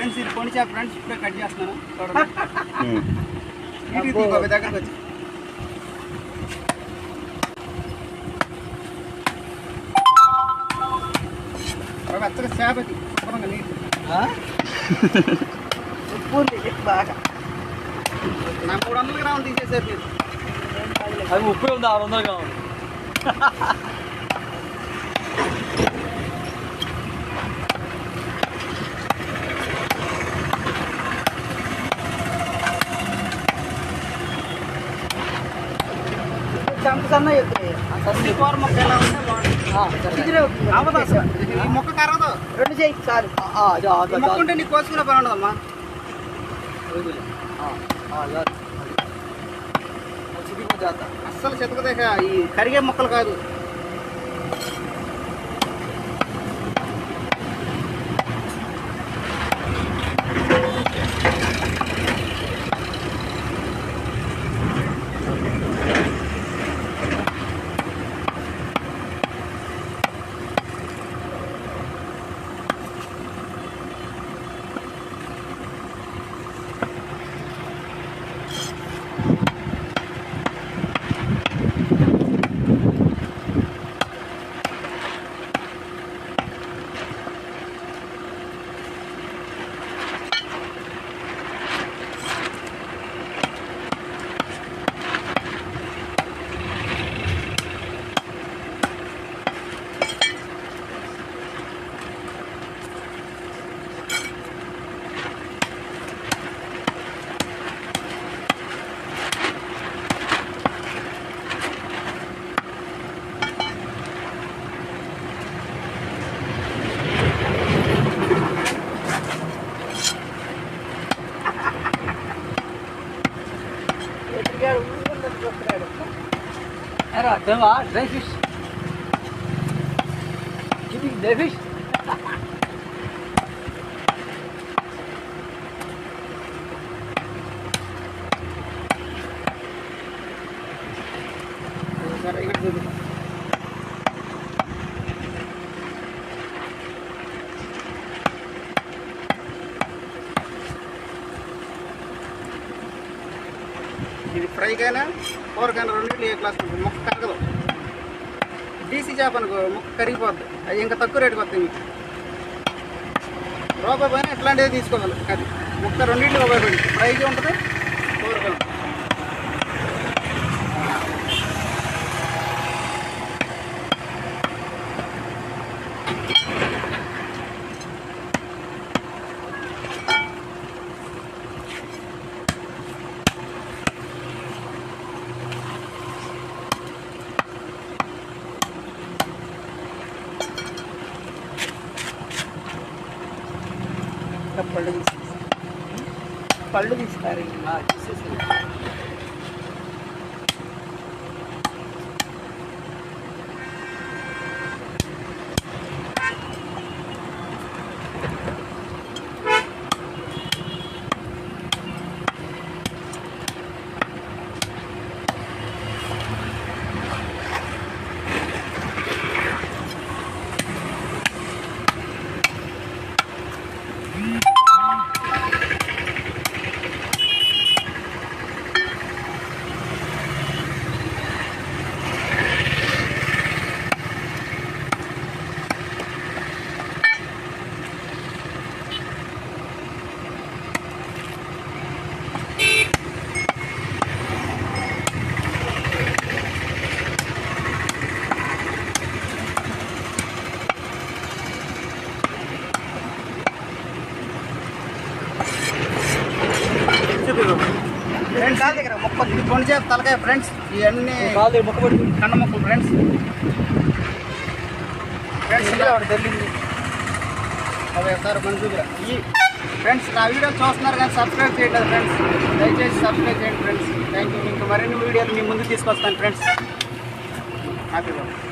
Friends ఇది పొడి చేప ఫ్రెండ్స్ ఇప్పుడే కట్ చేస్తున్నాను. చూడండి బాబాయ్ దగ్గరకు వచ్చి. మెత్తగా చేప ఇది శుభ్రంగా నీట్ ఉప్పు ఉంది బాగా. నా మూడు వందల గ్రాములు తీసేసారు మీరు. అది ముప్పై ఉంది ఆరు వందలు కావాలి ఎక్కువ కూర మొక్క ఎలా ఉంటే బాగుంటుంది. అసలు ఈ మొక్క కరగదు రెండు చేయి చాలు. ఈ మొక్క ఉంటే నీకు కోసుకునే పని ఉండదమ్మా అస్సలు చెతకదేక ఈ కరిగే మొక్కలు కాదు. Herhalde var. 500. 2500. Did you fry it? ఇది రెండు నీళ్ళు ఏ క్లాస్ ఉంటుంది? మొక్క కరగదు. డీసీ చేప అనుకో మొక్క కరిగిపోద్ది. అది ఇంకా తక్కువ రేటుకి వస్తుంది మీకు. రూపాయి పైన ఇట్లాంటివి తీసుకోవాలి. అది. ముక్క రెండింటిలో ఉపయోగపడింది ఫ్రైగా ఉంటుంది కూరగా ఉంటుంది ఇంకా పళ్ళు తీస్తారు పళ్ళు తీస్తారు ఫ్రెండ్స్ దగ్గర మొక్క ఇది కొండ చేప తలకాయ ఫ్రెండ్స్ ఇవన్నీ కాదు మొక్క పడుతుంది కండ మొక్కలు ఫ్రెండ్స్ ఫ్రెండ్స్ తెలియదు? అవి ఒకసారి మంచిగా ఈ ఫ్రెండ్స్ నా వీడియో చూస్తున్నారు కానీ సబ్స్క్రైబ్ చేయట్లేదు ఫ్రెండ్స్ దయచేసి సబ్స్క్రైబ్ చేయండి ఫ్రెండ్స్ థ్యాంక్ యూ ఇంకా మరిన్ని వీడియోలు మీ ముందు తీసుకొస్తాను ఫ్రెండ్స్ హ్యాపీ